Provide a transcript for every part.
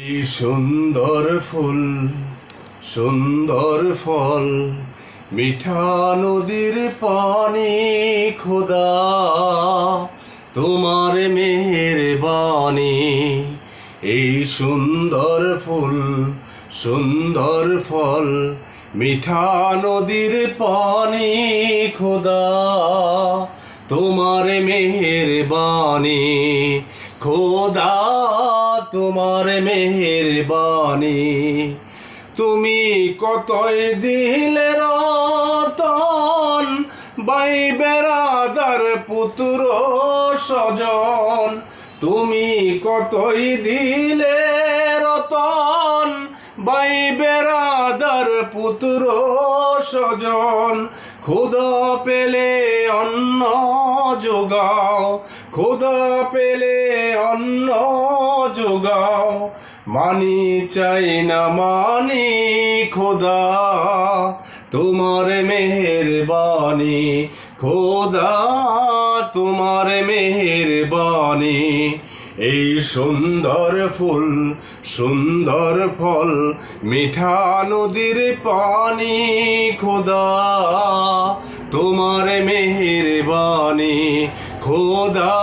কি সুন্দর ফুল, সুন্দর ফল, মিঠা নদীর পানি খোদা, তোমার মেহের বাণী এই সুন্দর ফুল, সুন্দর ফল, মিঠা নদীর পানি খোদা, তোমার মেহের বাণী খোদা তোমার মেহের বাণী তুমি কতই দিলে রতন বাই বেড়াদার পুতুর স্বজন। তুমি কতই দিলে পুত্র স্বজন খোদা পেলে অন্ন যোগাও খোদা পেলে অন্ন যোগাও। মানি চাই না মানি খোদা তোমার মেহেরবানি খোদা তোমার মেহেরবানি এই সুন্দর ফুল, সুন্দর ফল, মিঠা নদীর পানি খোদা। তোমার মেহেরবানি খোদা,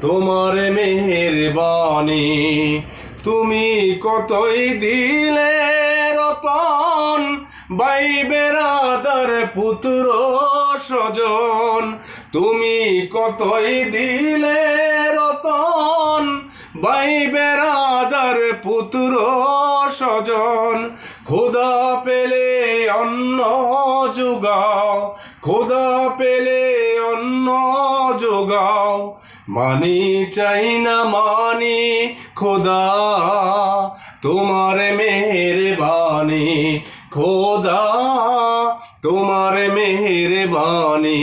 তোমার মেহেরবানি। তুমি কতই দিলে রতন বাই বেড়াদার পুত্র স্বজন তুমি কতই দিলে বাই বেড়াদার পুত্র স্বজন, খোদা পেলে অন্ন যোগাও, খোদা পেলে অন্ন যোগাও। মানি চাই না মানি, খোদা, তোমার মেহেরবানি খোদা, তোমার মেহেরবানি